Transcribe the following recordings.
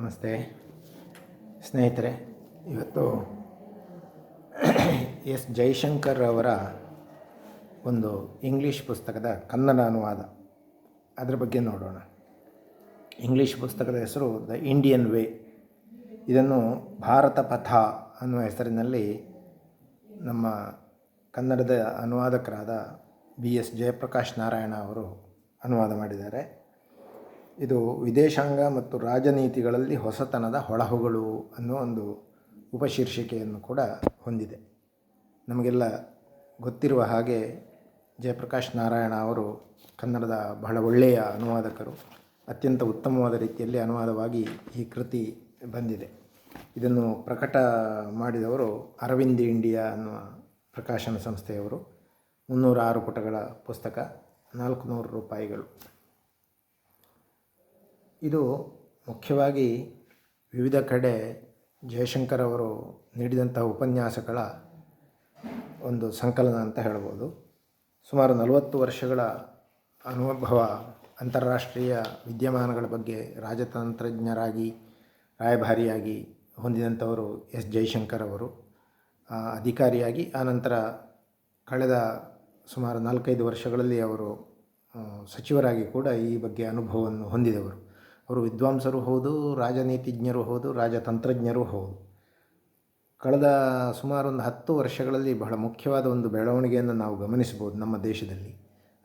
ನಮಸ್ತೆ. ಸ್ನೇಹಿತರೆ, ಇವತ್ತು ಎಸ್. ಜೈಶಂಕರ್ ಅವರ ಒಂದು ಇಂಗ್ಲೀಷ್ ಪುಸ್ತಕದ ಕನ್ನಡ ಅನುವಾದ. ಅದರ ಬಗ್ಗೆ ನೋಡೋಣ. ಇಂಗ್ಲೀಷ್ ಪುಸ್ತಕದ ಹೆಸರು ದ ಇಂಡಿಯನ್ ವೇ. ಇದನ್ನು ಭಾರತ ಪಥ ಅನ್ನುವ ಹೆಸರಿನಲ್ಲಿ ನಮ್ಮ ಕನ್ನಡದ ಅನುವಾದಕರಾದ ಬಿ. ಎಸ್. ಜಯಪ್ರಕಾಶ್ ನಾರಾಯಣ ಅವರು ಅನುವಾದ ಮಾಡಿದ್ದಾರೆ. ಇದು ವಿದೇಶಾಂಗ ಮತ್ತು ರಾಜನೀತಿಗಳಲ್ಲಿ ಹೊಸತನದ ಹೊಳಹುಗಳು ಅನ್ನೋ ಒಂದು ಉಪಶೀರ್ಷಿಕೆಯನ್ನು ಕೂಡ ಹೊಂದಿದೆ. ನಮಗೆಲ್ಲ ಗೊತ್ತಿರುವ ಹಾಗೆ ಜಯಪ್ರಕಾಶ್ ನಾರಾಯಣ ಅವರು ಕನ್ನಡದ ಬಹಳ ಒಳ್ಳೆಯ ಅನುವಾದಕರು, ಅತ್ಯಂತ ಉತ್ತಮವಾದ ರೀತಿಯಲ್ಲಿ ಅನುವಾದವಾಗಿ ಈ ಕೃತಿ ಬಂದಿದೆ. ಇದನ್ನು ಪ್ರಕಟ ಮಾಡಿದವರು ಅರವಿಂದ್ ಇಂಡಿಯಾ ಅನ್ನುವ ಪ್ರಕಾಶನ ಸಂಸ್ಥೆಯವರು. ಮುನ್ನೂರ ಆರು ಪುಟಗಳ ಪುಸ್ತಕ ನಾಲ್ಕು ನೂರು ರೂಪಾಯಿಗಳು. ಇದು ಮುಖ್ಯವಾಗಿ ವಿವಿಧ ಕಡೆ ಜಯಶಂಕರ್ ಅವರು ನೀಡಿದಂಥ ಉಪನ್ಯಾಸಗಳ ಒಂದು ಸಂಕಲನ ಅಂತ ಹೇಳ್ಬೋದು. ಸುಮಾರು ನಲವತ್ತು ವರ್ಷಗಳ ಅನುಭವ ಅಂತಾರಾಷ್ಟ್ರೀಯ ವಿದ್ಯಮಾನಗಳ ಬಗ್ಗೆ ರಾಜತಂತ್ರಜ್ಞರಾಗಿ ರಾಯಭಾರಿಯಾಗಿ ಹೊಂದಿದಂಥವರು ಎಸ್ ಜೈಶಂಕರ್ ಅವರು. ಅಧಿಕಾರಿಯಾಗಿ ಆನಂತರ ಕಳೆದ ಸುಮಾರು ನಾಲ್ಕೈದು ವರ್ಷಗಳಲ್ಲಿ ಅವರು ಸಚಿವರಾಗಿ ಕೂಡ ಈ ಬಗ್ಗೆ ಅನುಭವವನ್ನು ಹೊಂದಿದವರು. ಅವರು ವಿದ್ವಾಂಸರು ಹೌದು, ರಾಜನೀತಿಜ್ಞರು ಹೌದು, ರಾಜತಂತ್ರಜ್ಞರು ಹೌದು. ಕಳೆದ ಸುಮಾರು ಒಂದು ಹತ್ತು ವರ್ಷಗಳಲ್ಲಿ ಬಹಳ ಮುಖ್ಯವಾದ ಒಂದು ಬೆಳವಣಿಗೆಯನ್ನು ನಾವು ಗಮನಿಸ್ಬೋದು ನಮ್ಮ ದೇಶದಲ್ಲಿ.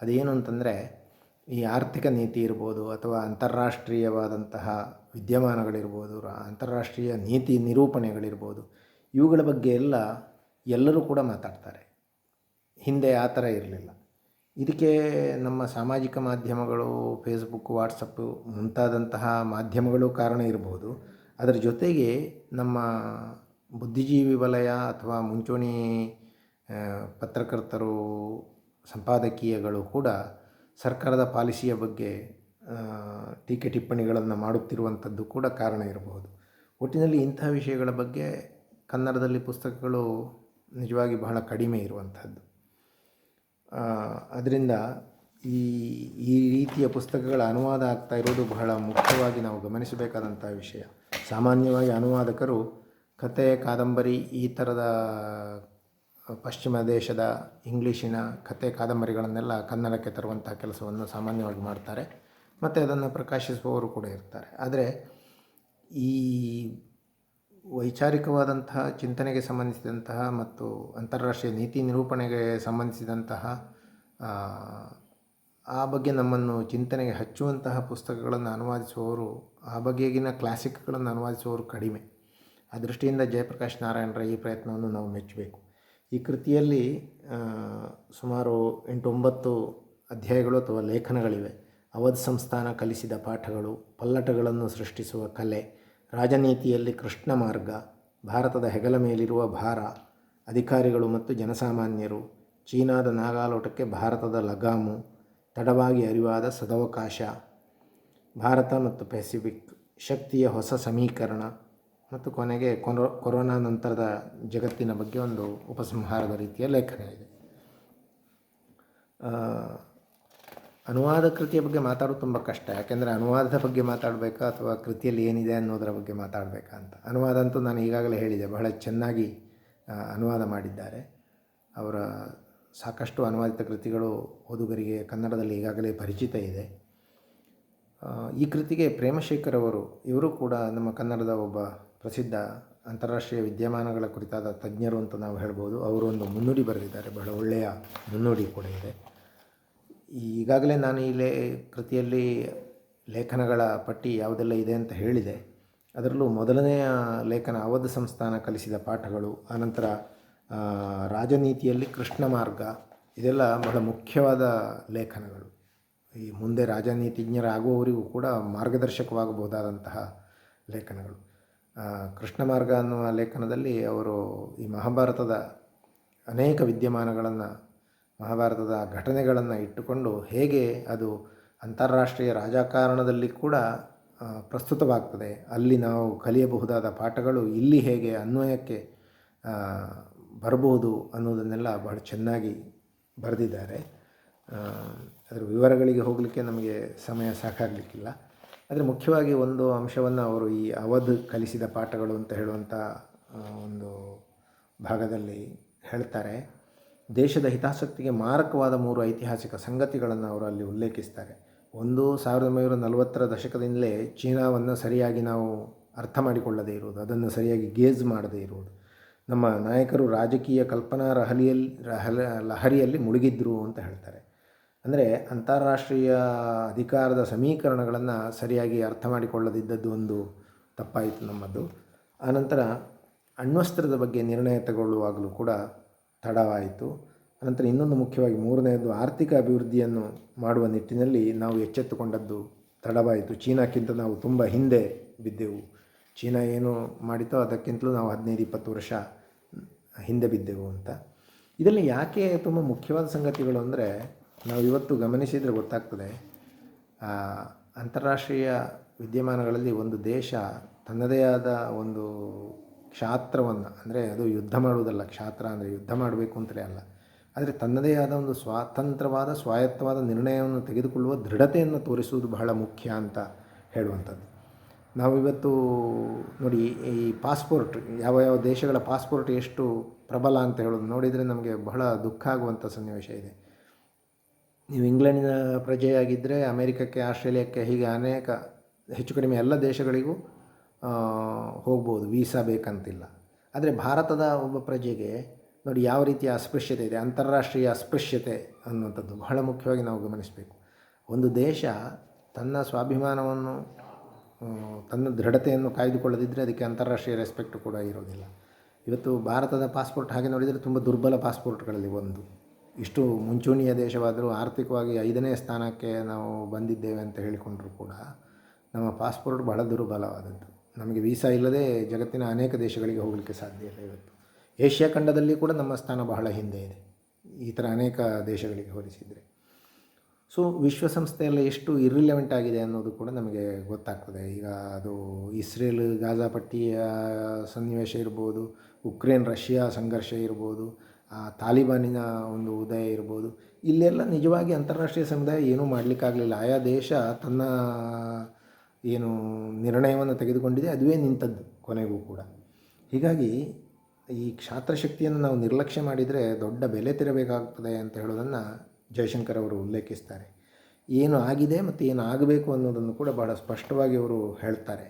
ಅದೇನು ಅಂತಂದರೆ, ಈ ಆರ್ಥಿಕ ನೀತಿ ಇರ್ಬೋದು ಅಥವಾ ಅಂತಾರಾಷ್ಟ್ರೀಯವಾದಂತಹ ವಿದ್ಯಮಾನಗಳಿರ್ಬೋದು ಅಂತಾರಾಷ್ಟ್ರೀಯ ನೀತಿ ನಿರೂಪಣೆಗಳಿರ್ಬೋದು, ಇವುಗಳ ಬಗ್ಗೆ ಎಲ್ಲ ಎಲ್ಲರೂ ಕೂಡ ಮಾತಾಡ್ತಾರೆ. ಹಿಂದೆ ಆ ಥರ ಇರಲಿಲ್ಲ. ಇದಕ್ಕೆ ನಮ್ಮ ಸಾಮಾಜಿಕ ಮಾಧ್ಯಮಗಳು ಫೇಸ್ಬುಕ್ ವಾಟ್ಸಪ್ಪು ಮುಂತಾದಂತಹ ಮಾಧ್ಯಮಗಳು ಕಾರಣ ಇರಬಹುದು ಅದರ ಜೊತೆಗೆ ನಮ್ಮ ಬುದ್ಧಿಜೀವಿ ವಲಯ ಅಥವಾ ಮುಂಚೂಣಿ ಪತ್ರಕರ್ತರು, ಸಂಪಾದಕೀಯಗಳು ಕೂಡ ಸರ್ಕಾರದ ಪಾಲಿಸಿಯ ಬಗ್ಗೆ ಟೀಕೆ ಟಿಪ್ಪಣಿಗಳನ್ನು ಮಾಡುತ್ತಿರುವಂಥದ್ದು ಕೂಡ ಕಾರಣ ಇರಬಹುದು ಒಟ್ಟಿನಲ್ಲಿ ಇಂತಹ ವಿಷಯಗಳ ಬಗ್ಗೆ ಕನ್ನಡದಲ್ಲಿ ಪುಸ್ತಕಗಳು ನಿಜವಾಗಿ ಬಹಳ ಕಡಿಮೆ ಇರುವಂಥದ್ದು. ಅದರಿಂದ ಈ ಈ ರೀತಿಯ ಪುಸ್ತಕಗಳ ಅನುವಾದ ಆಗ್ತಾ ಇರೋದು ಬಹಳ ಮುಖ್ಯವಾಗಿ ನಾವು ಗಮನಿಸಬೇಕಾದಂಥ ವಿಷಯ. ಸಾಮಾನ್ಯವಾಗಿ ಅನುವಾದಕರು ಕತೆ ಕಾದಂಬರಿ ಈ ಥರದ ಪಶ್ಚಿಮ ದೇಶದ ಇಂಗ್ಲೀಷಿನ ಕತೆ ಕಾದಂಬರಿಗಳನ್ನೆಲ್ಲ ಕನ್ನಡಕ್ಕೆ ತರುವಂಥ ಕೆಲಸವನ್ನು ಸಾಮಾನ್ಯವಾಗಿ ಮಾಡ್ತಾರೆ. ಮತ್ತು ಅದನ್ನು ಪ್ರಕಾಶಿಸುವವರು ಕೂಡ ಇರ್ತಾರೆ. ಆದರೆ ಈ ವೈಚಾರಿಕವಾದಂತಹ ಚಿಂತನೆಗೆ ಸಂಬಂಧಿಸಿದಂತಹ ಮತ್ತು ಅಂತಾರಾಷ್ಟ್ರೀಯ ನೀತಿ ನಿರೂಪಣೆಗೆ ಸಂಬಂಧಿಸಿದಂತಹ ಆ, ಬಗ್ಗೆ ನಮ್ಮನ್ನು ಚಿಂತನೆಗೆ ಹಚ್ಚುವಂತಹ ಪುಸ್ತಕಗಳನ್ನು ಅನುವಾದಿಸುವವರು ಆ ಬಗೆಗಿನ ಕ್ಲಾಸಿಕ್ಗಳನ್ನು ಅನುವಾದಿಸುವವರು ಕಡಿಮೆ. ಆ ದೃಷ್ಟಿಯಿಂದ ಜಯಪ್ರಕಾಶ್ ನಾರಾಯಣರ ಈ ಪ್ರಯತ್ನವನ್ನು ನಾವು ಮೆಚ್ಚಬೇಕು. ಈ ಕೃತಿಯಲ್ಲಿ ಸುಮಾರು ಎಂಟೊಂಬತ್ತು ಅಧ್ಯಾಯಗಳು ಅಥವಾ ಲೇಖನಗಳಿವೆ. ಅವಧ್ ಸಂಸ್ಥಾನ ಕಲಿಸಿದ ಪಾಠಗಳು ಪಲ್ಲಟಗಳನ್ನು ಸೃಷ್ಟಿಸುವ ಕಲೆ ರಾಜನೀತಿಯಲ್ಲಿ ಕೃಷ್ಣ ಮಾರ್ಗ, ಭಾರತದ ಹೆಗಲ ಮೇಲಿರುವ ಭಾರ, ಅಧಿಕಾರಿಗಳು ಮತ್ತು ಜನಸಾಮಾನ್ಯರು, ಚೀನಾದ ನಾಗಾಲೋಟಕ್ಕೆ ಭಾರತದ ಲಗಾಮು, ತಡವಾಗಿ ಅರಿವಾದ ಸದವಕಾಶ, ಭಾರತ ಮತ್ತು ಪೆಸಿಫಿಕ್, ಶಕ್ತಿಯ ಹೊಸ ಸಮೀಕರಣ ಮತ್ತು ಕೊನೆಗೆ ಕೊರೋ ಕೊರೋನಾ ನಂತರದ ಜಗತ್ತಿನ ಬಗ್ಗೆ ಒಂದು ಉಪಸಂಹಾರದ ರೀತಿಯ ಲೇಖನ ಇದೆ. ಅನುವಾದ ಕೃತಿಯ ಬಗ್ಗೆ ಮಾತಾಡೋದು ತುಂಬ ಕಷ್ಟ. ಯಾಕೆಂದರೆ ಅನುವಾದದ ಬಗ್ಗೆ ಮಾತಾಡಬೇಕಾ ಅಥವಾ ಕೃತಿಯಲ್ಲಿ ಏನಿದೆ ಅನ್ನೋದರ ಬಗ್ಗೆ ಮಾತಾಡಬೇಕಾ ಅಂತ. ಅನುವಾದ ಅಂತೂ ನಾನು ಈಗಾಗಲೇ ಹೇಳಿದೆ, ಬಹಳ ಚೆನ್ನಾಗಿ ಅನುವಾದ ಮಾಡಿದ್ದಾರೆ. ಅವರ ಸಾಕಷ್ಟು ಅನುವಾದಿತ ಕೃತಿಗಳು ಓದುಗರಿಗೆ ಕನ್ನಡದಲ್ಲಿ ಈಗಾಗಲೇ ಪರಿಚಿತ ಇದೆ. ಈ ಕೃತಿಗೆ ಪ್ರೇಮಶೇಖರ್ ಅವರು, ಇವರು ಕೂಡ ನಮ್ಮ ಕನ್ನಡದ ಒಬ್ಬ ಪ್ರಸಿದ್ಧ ಅಂತಾರಾಷ್ಟ್ರೀಯ ವಿದ್ಯಮಾನಗಳ ಕುರಿತಾದ ತಜ್ಞರು ಅಂತ ನಾವು ಹೇಳ್ಬೋದು. ಅವರು ಒಂದು ಮುನ್ನುಡಿ ಬರೆದಿದ್ದಾರೆ, ಬಹಳ ಒಳ್ಳೆಯ ಮುನ್ನುಡಿ ಕೂಡ ಇದೆ. ಈಗಾಗಲೇ ನಾನು ಈ ಲೇ ಕೃತಿಯಲ್ಲಿ ಲೇಖನಗಳ ಪಟ್ಟಿ ಯಾವುದೆಲ್ಲ ಇದೆ ಅಂತ ಹೇಳಿದೆ. ಅದರಲ್ಲೂ ಮೊದಲನೆಯ ಲೇಖನ ಅವಧ ಸಂಸ್ಥಾನ ಕಲಿಸಿದ ಪಾಠಗಳು, ಆನಂತರ ರಾಜನೀತಿಯಲ್ಲಿ ಕೃಷ್ಣ ಮಾರ್ಗ, ಇದೆಲ್ಲ ಬಹಳ ಮುಖ್ಯವಾದ ಲೇಖನಗಳು. ಈ ಮುಂದೆ ರಾಜನೀತಿಜ್ಞರಾಗುವವರಿಗೂ ಕೂಡ ಮಾರ್ಗದರ್ಶಕವಾಗಬಹುದಾದಂತಹ ಲೇಖನಗಳು. ಕೃಷ್ಣ ಮಾರ್ಗ ಅನ್ನುವ ಲೇಖನದಲ್ಲಿ ಅವರು ಈ ಮಹಾಭಾರತದ ಅನೇಕ ವಿದ್ಯಮಾನಗಳನ್ನು ಮಹಾಭಾರತದ ಘಟನೆಗಳನ್ನು ಇಟ್ಟುಕೊಂಡು ಹೇಗೆ ಅದು ಅಂತಾರಾಷ್ಟ್ರೀಯ ರಾಜಕಾರಣದಲ್ಲಿ ಕೂಡ ಪ್ರಸ್ತುತವಾಗ್ತದೆ. ಅಲ್ಲಿ ನಾವು ಕಲಿಯಬಹುದಾದ ಪಾಠಗಳು ಇಲ್ಲಿ ಹೇಗೆ ಅನ್ವಯಕ್ಕೆ ಬರಬಹುದು ಅನ್ನೋದನ್ನೆಲ್ಲ ಬಹಳ ಚೆನ್ನಾಗಿ ಬರೆದಿದ್ದಾರೆ. ಅದರ ವಿವರಗಳಿಗೆ ಹೋಗಲಿಕ್ಕೆ ನಮಗೆ ಸಮಯ ಸಾಕಾಗಲಿಕ್ಕಿಲ್ಲ. ಆದರೆ ಮುಖ್ಯವಾಗಿ ಒಂದು ಅಂಶವನ್ನು ಅವರು ಈ ಅವಧ್ ಕಲಿಸಿದ ಪಾಠಗಳು ಅಂತ ಹೇಳುವಂಥ ಒಂದು ಭಾಗದಲ್ಲಿ ಹೇಳ್ತಾರೆ. ದೇಶದ ಹಿತಾಸಕ್ತಿಗೆ ಮಾರಕವಾದ ಮೂರು ಐತಿಹಾಸಿಕ ಸಂಗತಿಗಳನ್ನು ಅವರು ಅಲ್ಲಿ ಉಲ್ಲೇಖಿಸ್ತಾರೆ. ಒಂದು ಸಾವಿರದ ಒಂಬೈನೂರ ನಲವತ್ತರ ದಶಕದಿಂದಲೇ ಚೀನಾವನ್ನು ಸರಿಯಾಗಿ ನಾವು ಅರ್ಥ ಮಾಡಿಕೊಳ್ಳದೇ ಇರುವುದು, ಅದನ್ನು ಸರಿಯಾಗಿ ಗೇಜ್ ಮಾಡದೇ ಇರುವುದು. ನಮ್ಮ ನಾಯಕರು ರಾಜಕೀಯ ಕಲ್ಪನಾ ರಹಲಿಯಲ್ಲಿ, ರಹಲ, ಲಹರಿಯಲ್ಲಿ ಮುಳುಗಿದ್ರು ಅಂತ ಹೇಳ್ತಾರೆ. ಅಂದರೆ ಅಂತಾರಾಷ್ಟ್ರೀಯ ಅಧಿಕಾರದ ಸಮೀಕರಣಗಳನ್ನು ಸರಿಯಾಗಿ ಅರ್ಥ ಮಾಡಿಕೊಳ್ಳದಿದ್ದದ್ದು ಒಂದು ತಪ್ಪಾಯಿತು ನಮ್ಮದು. ಆನಂತರ ಅಣ್ವಸ್ತ್ರದ ಬಗ್ಗೆ ನಿರ್ಣಯ ತಗೊಳ್ಳುವಾಗಲೂ ಕೂಡ ತಡವಾಯಿತು. ಅನಂತರ ಇನ್ನೊಂದು ಮುಖ್ಯವಾಗಿ ಮೂರನೆಯದು ಆರ್ಥಿಕ ಅಭಿವೃದ್ಧಿಯನ್ನು ಮಾಡುವ ನಿಟ್ಟಿನಲ್ಲಿ ನಾವು ಎಚ್ಚೆತ್ತುಕೊಂಡದ್ದು ತಡವಾಯಿತು. ಚೀನಾಕ್ಕಿಂತ ನಾವು ತುಂಬ ಹಿಂದೆ ಬಿದ್ದೆವು. ಚೀನಾ ಏನು ಮಾಡಿತೋ ಅದಕ್ಕಿಂತಲೂ ನಾವು ಹದಿನೈದು, ಇಪ್ಪತ್ತು ವರ್ಷ ಹಿಂದೆ ಬಿದ್ದೆವು ಅಂತ. ಇದರಲ್ಲಿ ಯಾಕೆ ತುಂಬ ಮುಖ್ಯವಾದ ಸಂಗತಿಗಳು ಅಂದರೆ ನಾವು ಇವತ್ತು ಗಮನಿಸಿದರೆ ಗೊತ್ತಾಗ್ತದೆ. ಅಂತಾರಾಷ್ಟ್ರೀಯ ವಿದ್ಯಮಾನಗಳಲ್ಲಿ ಒಂದು ದೇಶ ತನ್ನದೇ ಆದ ಒಂದು ಕ್ಷಾತ್ರವನ್ನು, ಅಂದರೆ ಅದು ಯುದ್ಧ ಮಾಡುವುದಲ್ಲ, ಕ್ಷಾತ್ರ ಅಂದರೆ ಯುದ್ಧ ಮಾಡಬೇಕು ಅಂತಲೇ ಅಲ್ಲ. ಆದರೆ ತನ್ನದೇ ಆದ ಒಂದು ಸ್ವಾತಂತ್ರ್ಯವಾದ, ಸ್ವಾಯತ್ತವಾದ ನಿರ್ಣಯವನ್ನು ತೆಗೆದುಕೊಳ್ಳುವ ದೃಢತೆಯನ್ನು ತೋರಿಸುವುದು ಬಹಳ ಮುಖ್ಯ ಅಂತ ಹೇಳುವಂಥದ್ದು. ನಾವಿವತ್ತು ನೋಡಿ, ಈ ಪಾಸ್ಪೋರ್ಟ್, ಯಾವ ಯಾವ ದೇಶಗಳ ಪಾಸ್ಪೋರ್ಟ್ ಎಷ್ಟು ಪ್ರಬಲ ಅಂತ ಹೇಳೋದು ನೋಡಿದರೆ ನಮಗೆ ಬಹಳ ದುಃಖ ಆಗುವಂಥ ಸನ್ನಿವೇಶ ಇದೆ. ನೀವು ಇಂಗ್ಲೆಂಡಿನ ಪ್ರಜೆಯಾಗಿದ್ದರೆ ಅಮೇರಿಕಕ್ಕೆ, ಆಸ್ಟ್ರೇಲಿಯಾಕ್ಕೆ ಹೀಗೆ ಅನೇಕ, ಹೆಚ್ಚು ಕಡಿಮೆ ಎಲ್ಲ ದೇಶಗಳಿಗೂ ಹೋಗ್ಬೋದು, ವೀಸಾ ಬೇಕಂತಿಲ್ಲ. ಆದರೆ ಭಾರತದ ಒಬ್ಬ ಪ್ರಜೆಗೆ ನೋಡಿ ಯಾವ ರೀತಿಯ ಅಸ್ಪೃಶ್ಯತೆ ಇದೆ, ಅಂತಾರಾಷ್ಟ್ರೀಯ ಅಸ್ಪೃಶ್ಯತೆ ಅನ್ನುವಂಥದ್ದು ಬಹಳ ಮುಖ್ಯವಾಗಿ ನಾವು ಗಮನಿಸಬೇಕು. ಒಂದು ದೇಶ ತನ್ನ ಸ್ವಾಭಿಮಾನವನ್ನು ತನ್ನ ದೃಢತೆಯನ್ನು ಕಾಯ್ದುಕೊಳ್ಳದಿದ್ದರೆ ಅದಕ್ಕೆ ಅಂತಾರಾಷ್ಟ್ರೀಯ ರೆಸ್ಪೆಕ್ಟ್ ಕೂಡ ಇರೋದಿಲ್ಲ. ಇವತ್ತು ಭಾರತದ ಪಾಸ್ಪೋರ್ಟ್ ಹಾಗೆ ನೋಡಿದರೆ ತುಂಬ ದುರ್ಬಲ ಪಾಸ್ಪೋರ್ಟ್ಗಳಲ್ಲಿ ಒಂದು. ಇಷ್ಟು ಮುಂಚೂಣಿಯ ದೇಶವಾದರೂ ಆರ್ಥಿಕವಾಗಿ ಐದನೇ ಸ್ಥಾನಕ್ಕೆ ನಾವು ಬಂದಿದ್ದೇವೆ ಅಂತ ಹೇಳಿಕೊಂಡರೂ ಕೂಡ ನಮ್ಮ ಪಾಸ್ಪೋರ್ಟ್ ಬಹಳ ದುರ್ಬಲವಾದದ್ದು. ನಮಗೆ ವೀಸಾ ಇಲ್ಲದೆ ಜಗತ್ತಿನ ಅನೇಕ ದೇಶಗಳಿಗೆ ಹೋಗಲಿಕ್ಕೆ ಸಾಧ್ಯ ಇಲ್ಲ ಇವತ್ತು. ಏಷ್ಯಾ ಖಂಡದಲ್ಲಿ ಕೂಡ ನಮ್ಮ ಸ್ಥಾನ ಬಹಳ ಹಿಂದೆ ಇದೆ. ಈ ಥರ ಅನೇಕ ದೇಶಗಳಿಗೆ ಹೋಲಿಸಿದರೆ. ಸೊ, ವಿಶ್ವಸಂಸ್ಥೆಯಲ್ಲ ಎಷ್ಟು ಇರ್ರಿಲೆವೆಂಟ್ ಆಗಿದೆ ಅನ್ನೋದು ಕೂಡ ನಮಗೆ ಗೊತ್ತಾಗ್ತದೆ. ಈಗ ಅದು ಇಸ್ರೇಲ್, ಗಾಜಾ ಪಟ್ಟಿಯ ಸನ್ನಿವೇಶ ಇರ್ಬೋದು, ಉಕ್ರೇನ್, ರಷ್ಯಾ ಸಂಘರ್ಷ ಇರ್ಬೋದು ತಾಲಿಬಾನಿನ ಒಂದು ಉದಯ ಇರ್ಬೋದು. ಇಲ್ಲೆಲ್ಲ ನಿಜವಾಗಿ ಅಂತಾರಾಷ್ಟ್ರೀಯ ಸಮುದಾಯ ಏನೂ ಮಾಡಲಿಕ್ಕಾಗಲಿಲ್ಲ. ಆಯಾ ದೇಶ ತನ್ನ ಏನು ನಿರ್ಣಯವನ್ನು ತೆಗೆದುಕೊಂಡಿದೆ, ಅದುವೇ ನಿಂತದ್ದು ಕೊನೆಗೂ ಕೂಡ. ಹೀಗಾಗಿ ಈ ಕ್ಷಾತ್ರಶಕ್ತಿಯನ್ನು ನಾವು ನಿರ್ಲಕ್ಷ್ಯ ಮಾಡಿದರೆ ದೊಡ್ಡ ಬೆಲೆ ತೆರಬೇಕಾಗ್ತದೆ ಅಂತ ಹೇಳೋದನ್ನು ಜಯಶಂಕರ್ ಅವರು ಉಲ್ಲೇಖಿಸ್ತಾರೆ. ಏನು ಆಗಿದೆ ಮತ್ತು ಏನು ಆಗಬೇಕು ಅನ್ನೋದನ್ನು ಕೂಡ ಬಹಳ ಸ್ಪಷ್ಟವಾಗಿ ಅವರು ಹೇಳ್ತಾರೆ.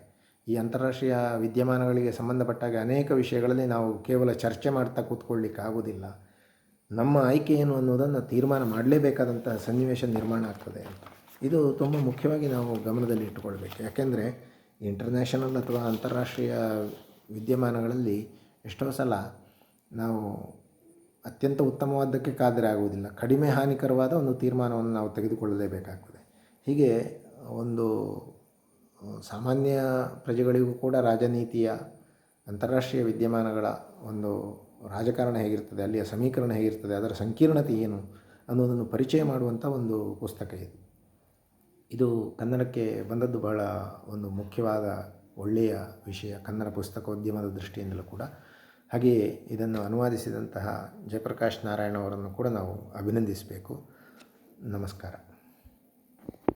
ಈ ಅಂತಾರಾಷ್ಟ್ರೀಯ ವಿದ್ಯಮಾನಗಳಿಗೆ ಸಂಬಂಧಪಟ್ಟಾಗ ಅನೇಕ ವಿಷಯಗಳಲ್ಲಿ ನಾವು ಕೇವಲ ಚರ್ಚೆ ಮಾಡ್ತಾ ಕೂತ್ಕೊಳ್ಳಿಕ್ಕಾಗೋದಿಲ್ಲ ನಮ್ಮ ಆಯ್ಕೆ ಏನು ಅನ್ನೋದನ್ನು ತೀರ್ಮಾನ ಮಾಡಲೇಬೇಕಾದಂಥ ಸನ್ನಿವೇಶ ನಿರ್ಮಾಣ ಆಗ್ತದೆ ಅಂತ. ಇದು ತುಂಬ ಮುಖ್ಯವಾಗಿ ನಾವು ಗಮನದಲ್ಲಿ ಇಟ್ಟುಕೊಳ್ಬೇಕು. ಯಾಕೆಂದರೆ ಇಂಟರ್ನ್ಯಾಷನಲ್ ಅಥವಾ ಅಂತಾರಾಷ್ಟ್ರೀಯ ವಿದ್ಯಮಾನಗಳಲ್ಲಿ ಎಷ್ಟೋ ಸಲ ನಾವು ಅತ್ಯಂತ ಉತ್ತಮವಾದಕ್ಕೆ ಕಾದರೆ ಆಗುವುದಿಲ್ಲ. ಕಡಿಮೆ ಹಾನಿಕರವಾದ ಒಂದು ತೀರ್ಮಾನವನ್ನು ನಾವು ತೆಗೆದುಕೊಳ್ಳಲೇಬೇಕಾಗ್ತದೆ. ಹೀಗೆ ಒಂದು ಸಾಮಾನ್ಯ ಪ್ರಜೆಗಳಿಗೂ ಕೂಡ ರಾಜನೀತಿಯ, ಅಂತಾರಾಷ್ಟ್ರೀಯ ವಿದ್ಯಮಾನಗಳ ಒಂದು ರಾಜಕಾರಣ ಹೇಗಿರ್ತದೆ, ಅಲ್ಲಿಯ ಸಮೀಕರಣ ಹೇಗಿರ್ತದೆ, ಅದರ ಸಂಕೀರ್ಣತೆ ಏನು ಅನ್ನೋದನ್ನು ಪರಿಚಯ ಮಾಡುವಂಥ ಒಂದು ಪುಸ್ತಕ ಇದು. ಇದು ಕನ್ನಡಕ್ಕೆ ಬಂದದ್ದು ಬಹಳ ಒಂದು ಮುಖ್ಯವಾದ ಒಳ್ಳೆಯ ವಿಷಯ, ಕನ್ನಡ ಪುಸ್ತಕೋದ್ಯಮದ ದೃಷ್ಟಿಯಿಂದಲೂ ಕೂಡ. ಹಾಗೆಯೇ ಇದನ್ನು ಅನುವಾದಿಸಿದಂತಹ ಜಯಪ್ರಕಾಶ್ ನಾರಾಯಣ ಅವರನ್ನು ಕೂಡ ನಾವು ಅಭಿನಂದಿಸಬೇಕು. ನಮಸ್ಕಾರ.